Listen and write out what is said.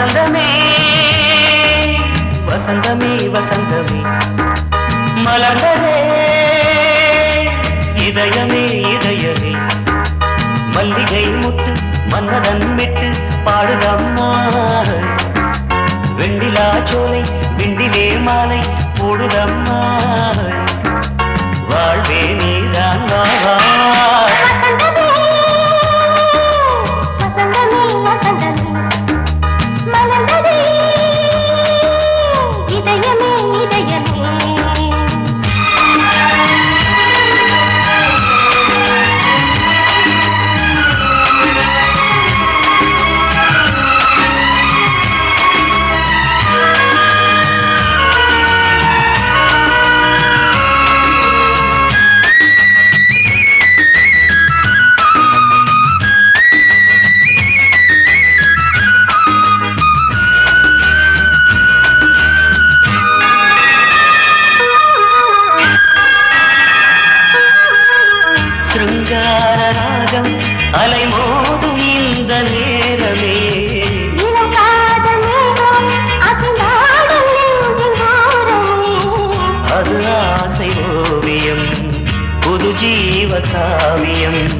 வசந்தமே வசந்தமே வசந்தமே. மலர்ந்ததே இதயமே இதயமே. மல்லிகை முட்டு மன்னதன் விட்டு பாடுதம்மா. హృదయమే அலைமோதும் இந்த நேரமே. அது ஆசை ஓவியம் புது ஜீவ காவியம்